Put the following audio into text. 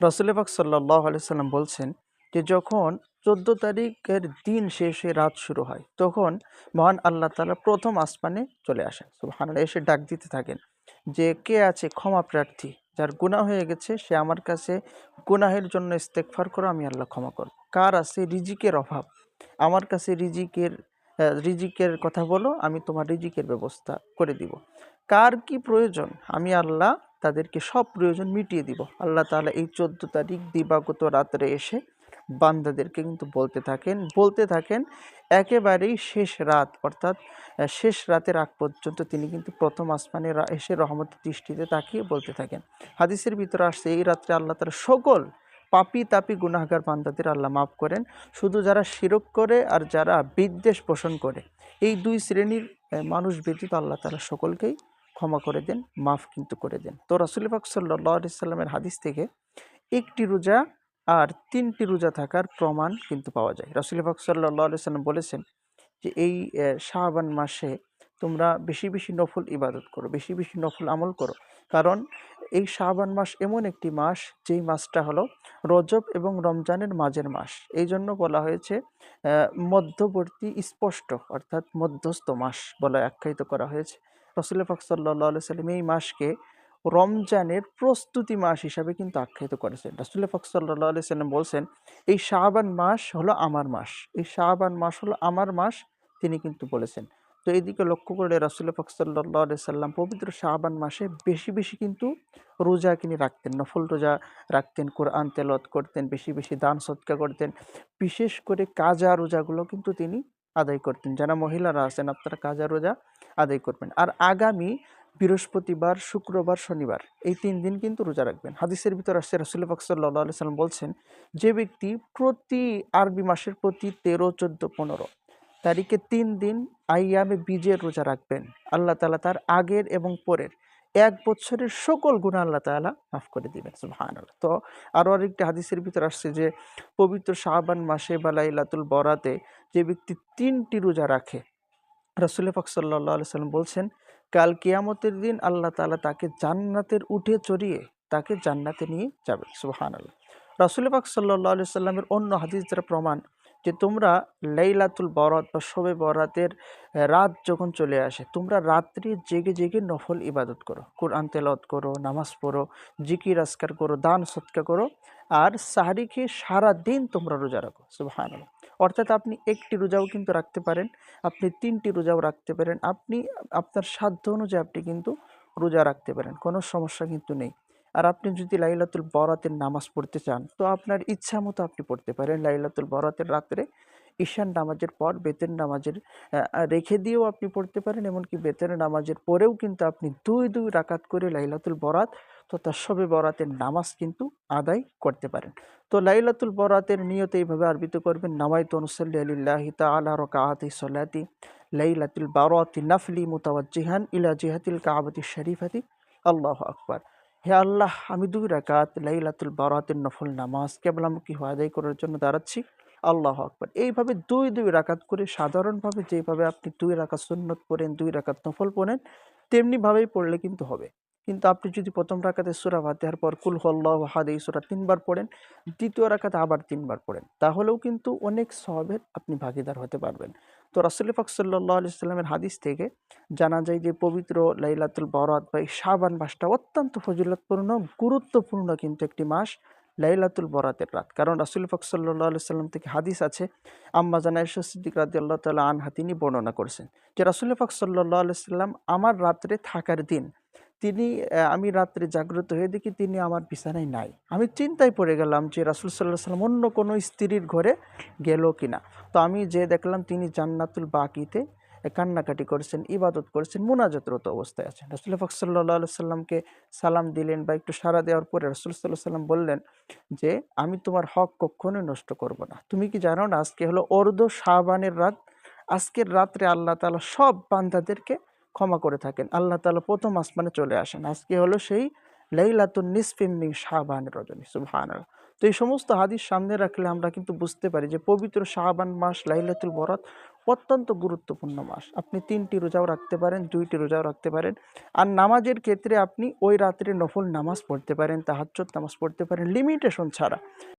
রসুল পাক সাল্লাহ সাল্লাম বলছেন যে যখন চোদ্দ তারিখের দিন শেষে রাত শুরু হয়, তখন মহান আল্লাহ তালা প্রথম আসমানে চলে আসেন। সুবহান এসে ডাক দিতে থাকেন যে, কে আছে ক্ষমা প্রার্থী যার গুনাহ হয়ে গেছে? সে আমার কাছে গুনাহের জন্য ইস্তেকফার করো, আমি আল্লাহ ক্ষমা করব। কার আছে রিজিকের অভাব? আমার কাছে রিজিকের রিজিকের কথা বলো, আমি তোমার রিজিকের ব্যবস্থা করে দিব। কার কি প্রয়োজন? আমি আল্লাহ তাদেরকে সব প্রয়োজন মিটিয়ে দিব। আল্লাহ তাআলা এই চোদ্দ তারিখ দিবাগত রাত্রে এসে বান্দাদেরকে কিন্তু বলতে থাকেন বলতে থাকেন, একেবারেই শেষ রাত, অর্থাৎ শেষ রাতের আগ পর্যন্ত তিনি কিন্তু প্রথম আসমানে এসে রহমতের দৃষ্টিতে তাকিয়ে বলতে থাকেন। হাদিসের ভিতরে আসছে, এই রাত্রে আল্লাহ তারা সকল পাপি তাপি গুনাহগার বান্দাদের আল্লাহ মাফ করেন। শুধু যারা শিরক করে আর যারা বিদ্বেষ পোষণ করে। এই দুই শ্রেণির মানুষ ব্যতীত আল্লাহ তালা সকলকেই ক্ষমা করে দেন, মাফ কিন্তু করে দেন। তো রাসুল পাক সাল্লাহ সাল্লামের হাদিস থেকে একটি রোজা আর তিনটি রোজা থাকার প্রমাণ কিন্তু পাওয়া যায়। রাসুল পাক সাল্লাহ সাল্লাম বলেছেন যে, এই শাহবান মাসে তোমরা বেশি বেশি নফল ইবাদত করো, বেশি বেশি নফল আমল করো। কারণ এই শাহবান মাস এমন একটি মাস, যেই মাসটা হলো রজব এবং রমজানের মাঝের মাস। এই জন্য বলা হয়েছে মধ্যবর্তী স্পষ্ট, অর্থাৎ মধ্যস্থ মাস বলা আখ্যায়িত করা হয়েছে। রসুল পাক সাল্লাহ সাল্লাম এই মাসকে রমজানের প্রস্তুতি মাস হিসাবে কিন্তু আখ্যায়িত করেছেন। রসুল পাক সাল্লাহ সাল্লাম বলছেন, এই শাহবান মাস হলো আমার মাস। এই শাহবান মাস হলো আমার মাস, তিনি কিন্তু বলেছেন। তো এদিকে লক্ষ্য করে রাসুল পাক সাল্লাহ সাল্লাম পবিত্র শাহবান মাসে বেশি বেশি কিন্তু রোজা তিনি রাখতেন। নফল রোজা রাখতেন, কোরআন তেলত করতেন, বেশি বেশি দান সৎকা করতেন। বিশেষ করে কাজা রোজাগুলো কিন্তু তিনি আদায় করতেন। যারা মহিলারা আছেন, আপনারা কাজা রোজা আদায় করবেন। আর আগামী বৃহস্পতিবার, শুক্রবার, শনিবার, এই তিন দিন কিন্তু রোজা রাখবেন। হাদিসের ভিতর আসছে, রসুল পাক সাল্লাহ সাল্লাম বলছেন, যে ব্যক্তি প্রতি আরবি মাসের প্রতি তেরো, চোদ্দ, পনেরো তারিখে তিন দিন আইয়ামে বীজের রোজা রাখবেন। আল্লাহ তালা তার আগের এবং পরের এক বছরের সকল গুণা আল্লাহ তাআলা মাফ করে দিবেন, সুবহানাল্লাহ। তো আরও আরেকটি হাদিসের ভিতর আসছে যে, পবিত্র শাহবান মাসে বা লাইলাতুল বরাতে যে ব্যক্তি তিনটি রোজা রাখে রসুল পাক সাল্লাহ সাল্লাম বলছেন, কাল কিয়ামতের দিন আল্লাহ তাআলা তাকে জান্নাতের উঠে চড়িয়ে তাকে জান্নাতে নিয়ে যাবে সুবহান আল্লাহ রসুল পাক সাল্লাহ সাল্লামের অন্য হাদিস দ্বারা প্রমাণ যে তোমরা লাইলাতুল বরাত বা শবে বরাতের রাত যখন চলে আসে, তোমরা রাত্রি জেগে জেগে নফল ইবাদত করো। কোরআন তেলত করো, নামাজ পড়ো, জিকির আসকার করো, দান, সৎকা করো আর সাহারি খেয়ে সারা দিন তোমরা রোজা রাখো। সুবহান অর্থাৎ আপনি একটি রোজাও কিন্তু রাখতে পারেন, আপনি তিনটি রোজাও রাখতে পারেন, আপনি আপনার সাধ্য অনুযায়ী আপনি কিন্তু রোজা রাখতে পারেন, কোনো সমস্যা কিন্তু নেই। আর আপনি যদি লাইলাতুল বরাতের নামাজ পড়তে চান, তো আপনার ইচ্ছা মতো আপনি পড়তে পারেন। লাইলাতুল বরাতের রাত্রে ঈশান নামাজের পর বেতের নামাজের রেখে দিয়েও আপনি পড়তে পারেন, এমনকি বেতের নামাজের পরেও কিন্তু আপনি দুই দুই রাকাত করে লাইলাতুল বরাত তথা সবে বরাতের নামাজ কিন্তু আদায় করতে পারেন। তো লাইলাতুল বরাতের নিয়ত এইভাবে আরবিত করবেন নামাইত অনুসল্লি আলিল্লাহি তাআলা রকাআতি সলাতি, লাইলাতুল বারাতি নাফলি মুতাওয়াজ্জিহান ইলা জিহাতিল কাবাতি শরীফাতি। আল্লাহ আকবার। হে আল্লাহ, আমি দুই রাকাত লাইলাতুল বারাতের নফল নামাজ কেবলামুখী আদায় করার জন্য দাঁড়াচ্ছি। আল্লাহ আকবার। এইভাবে দুই দুই রাকাত করে সাধারণভাবে যেভাবে আপনি দুই রাকাত সুন্নত পড়েন, দুই রাকাত নফল পড়েন, তেমনিভাবেই পড়লে কিন্তু হবে। কিন্তু আপনি যদি প্রথম রাকাতে সুরা ফাতিহার পর কুল হল্লাহ হাদ এই সুরা তিনবার পড়েন, দ্বিতীয় রাকাতে আবার তিনবার পড়েন, তাহলেও কিন্তু অনেক সবের আপনি ভাগিদার হতে পারবেন। তো রাসুল সাল্লাহ আলি সাল্লামের হাদিস থেকে জানা যায় যে পবিত্র লাইলাতুল বরাত বা এই শাবান মাসটা অত্যন্ত ফজিলতপূর্ণ, গুরুত্বপূর্ণ কিন্তু একটি মাস লাইলাতুল বরাতের রাত। কারণ রাসুল ফাক সাল্লাহ সাল্লাম থেকে হাদিস আছে, আম্মা জানা সিদ্দিক রাজি আল্লাহ তাল্লাহ আনহা, তিনি বর্ণনা করেছেন যে রাসুল ফাক সাল্লাহ সাল্লাম আমার রাত্রে থাকার দিন তিনি আমি রাত্রে জাগ্রত হয়ে দেখি তিনি আমার বিছানায় নাই। আমি চিন্তায় পড়ে গেলাম যে রাসুল সাল্লাহ সাল্লাম অন্য কোনো স্ত্রীর ঘরে গেল কিনা। তো আমি যে দেখলাম তিনি জান্নাতুল বাকিতে কান্নাকাটি করেছেন, ইবাদত করেছেন, মোনাজাতরত অবস্থায় আছেন। রসুল পাক সাল্লাহ সাল্লামকে সালাম দিলেন বা একটু সাড়া দেওয়ার পরে রসুল সাল্লাহ সাল্লাম বললেন যে, আমি তোমার হক কখনোই নষ্ট করব না। তুমি কি জানো না আজকে হলো অর্ধ শাহবানের রাত? আজকের রাত্রে আল্লাহ তাআলা সব বান্দাদেরকে ক্ষমা করে থাকেন। আল্লাহ তালা প্রথম আসমানে চলে আসেন। আজকে হলো সেই লাইলাতুন নিসফিম মিন শাবান রজনী। সুবহানাল্লাহ। তো এই সমস্ত হাদিস সামনে রাখলে আমরা কিন্তু বুঝতে পারি যে পবিত্র শাবান মাস, লাইলাতুল বরাত অত্যন্ত গুরুত্বপূর্ণ মাস। আপনি তিনটি রোজাও রাখতে পারেন, দুইটি রোজাও রাখতে পারেন। আর নামাজের ক্ষেত্রে আপনি ওই রাত্রে নফল নামাজ পড়তে পারেন, তাহাজ্জুদ নামাজ পড়তে পারেন। লিমিটেশন ছাড়া।